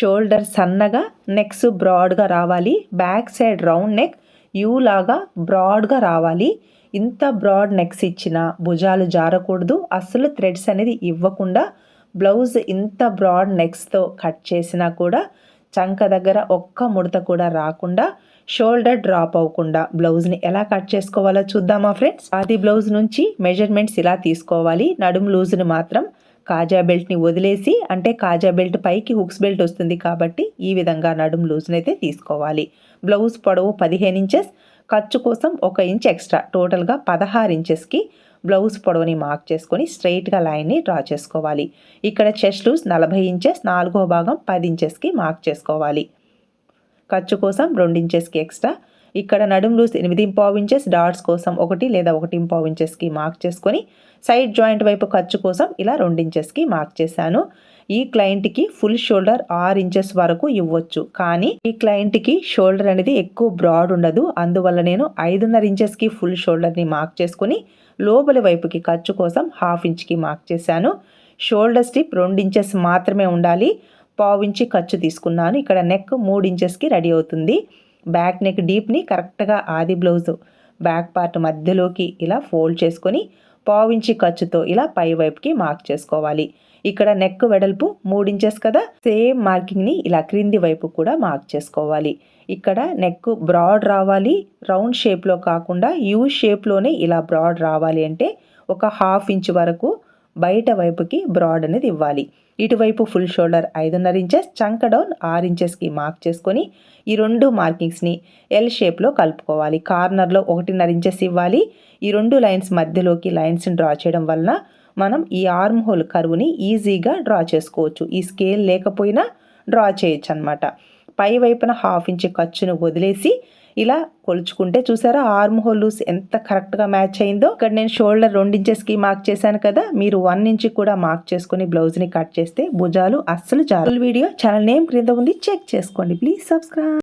Shoulder సన్నగా necks బ్రాడ్గా రావాలి. Back side round neck U లాగా బ్రాడ్గా రావాలి. ఇంత బ్రాడ్ నెక్స్ ఇచ్చిన భుజాలు జారకూడదు. అస్సలు థ్రెడ్స్ అనేది ఇవ్వకుండా బ్లౌజ్ ఇంత బ్రాడ్ నెక్స్తో కట్ చేసినా కూడా చంక దగ్గర ఒక్క ముడత కూడా రాకుండా షోల్డర్ డ్రాప్ అవ్వకుండా బ్లౌజ్ని ఎలా కట్ చేసుకోవాలో చూద్దామా ఫ్రెండ్స్? ఆది బ్లౌజ్ నుంచి మెజర్మెంట్స్ ఇలా తీసుకోవాలి. నడుము లూజ్ని మాత్రం కాజా బెల్ట్ని వదిలేసి అంటే కాజా బెల్ట్ పైకి హుక్స్ బెల్ట్ వస్తుంది కాబట్టి ఈ విధంగా నడుము లూజ్ని అయితే తీసుకోవాలి. బ్లౌజ్ పొడవు పదిహేను ఇంచెస్ ఖర్చు కోసం ఒక ఇంచ్ ఎక్స్ట్రా. టోటల్గా పదహారు ఇంచెస్కి బ్లౌజ్ పొడవుని మార్క్ చేసుకొని స్ట్రైట్గా లైన్ని డ్రా చేసుకోవాలి. ఇక్కడ చెస్ట్ లూజ్ నలభై ఇంచెస్ నాలుగో భాగం పది ఇంచెస్కి మార్క్ చేసుకోవాలి. ఖర్చు కోసం రెండు ఇంచెస్కి ఎక్స్ట్రా ఇక్కడ నడుము లూజ్ ఎనిమిది పావు ఇంచెస్ డాట్స్ కోసం ఒకటి లేదా ఒకటి పావు ఇంచెస్కి మార్క్ చేసుకొని సైడ్ జాయింట్ వైపు ఖర్చు కోసం ఇలా రెండు ఇంచెస్కి మార్క్ చేశాను. ఈ క్లయింట్కి ఫుల్ షోల్డర్ ఆరు ఇంచెస్ వరకు ఇవ్వచ్చు. కానీ ఈ క్లయింట్కి షోల్డర్ అనేది ఎక్కువ బ్రాడ్ ఉండదు. అందువల్ల నేను ఐదున్నర ఇంచెస్కి ఫుల్ షోల్డర్ని మార్క్ చేసుకుని లోపలి వైపుకి ఖర్చు కోసం హాఫ్ ఇంచ్కి మార్క్ చేశాను. షోల్డర్ స్టిప్ రెండు ఇంచెస్ మాత్రమే ఉండాలి. పావు ఇంచి ఖర్చు తీసుకున్నాను. ఇక్కడ నెక్ మూడు ఇంచెస్కి రెడీ అవుతుంది. బ్యాక్ నెక్ డీప్ని కరెక్ట్గా ఆది బ్లౌజ్ బ్యాక్ పార్ట్ మధ్యలోకి ఇలా ఫోల్డ్ చేసుకొని పావించి ఖర్చుతో ఇలా పై వైపుకి మార్క్ చేసుకోవాలి. ఇక్కడ నెక్ వెడల్పు మూడించెస్ కదా? సేమ్ మార్కింగ్ని ఇలా క్రింది వైపు కూడా మార్క్ చేసుకోవాలి. ఇక్కడ నెక్ బ్రాడ్ రావాలి. రౌండ్ షేప్లో కాకుండా యూ షేప్లోనే ఇలా బ్రాడ్ రావాలి అంటే ఒక హాఫ్ ఇంచ్ వరకు బయట వైపుకి బ్రాడ్ అనేది ఇవ్వాలి. ఇటువైపు ఫుల్ షోల్డర్ ఐదున్నర ఇంచెస్ చంక డౌన్ ఆరు ఇంచెస్కి మార్క్ చేసుకొని ఈ రెండు మార్కింగ్స్ని ఎల్ షేప్లో కలుపుకోవాలి. కార్నర్లో ఒకటిన్నర ఇంచెస్ ఇవ్వాలి. ఈ రెండు లైన్స్ మధ్యలోకి లైన్స్ని డ్రా చేయడం వలన మనం ఈ ఆర్మ్ హోల్ కరువుని ఈజీగా డ్రా చేసుకోవచ్చు. ఈ స్కేల్ లేకపోయినా డ్రా చేయొచ్చు అనమాట పై వైపున హాఫ్ ఇంచ్ ఖర్చును వదిలేసి ఇలా కొలుచుకుంటే చూసారా ఆర్మ్ హోల్ లూస్ ఎంత కరెక్ట్గా మ్యాచ్ అయిందో. ఇక్కడ నేను షోల్డర్ రెండించెస్కి మార్క్ చేశాను కదా మీరు వన్ ఇంచ్ కూడా మార్క్ చేసుకుని బ్లౌజ్ని కట్ చేస్తే భుజాలు అస్సలు చాలు వీడియో ఛానల్ నేమ్ క్రింద ఉంది చెక్ చేసుకోండి ప్లీజ్ సబ్స్క్రైబ్.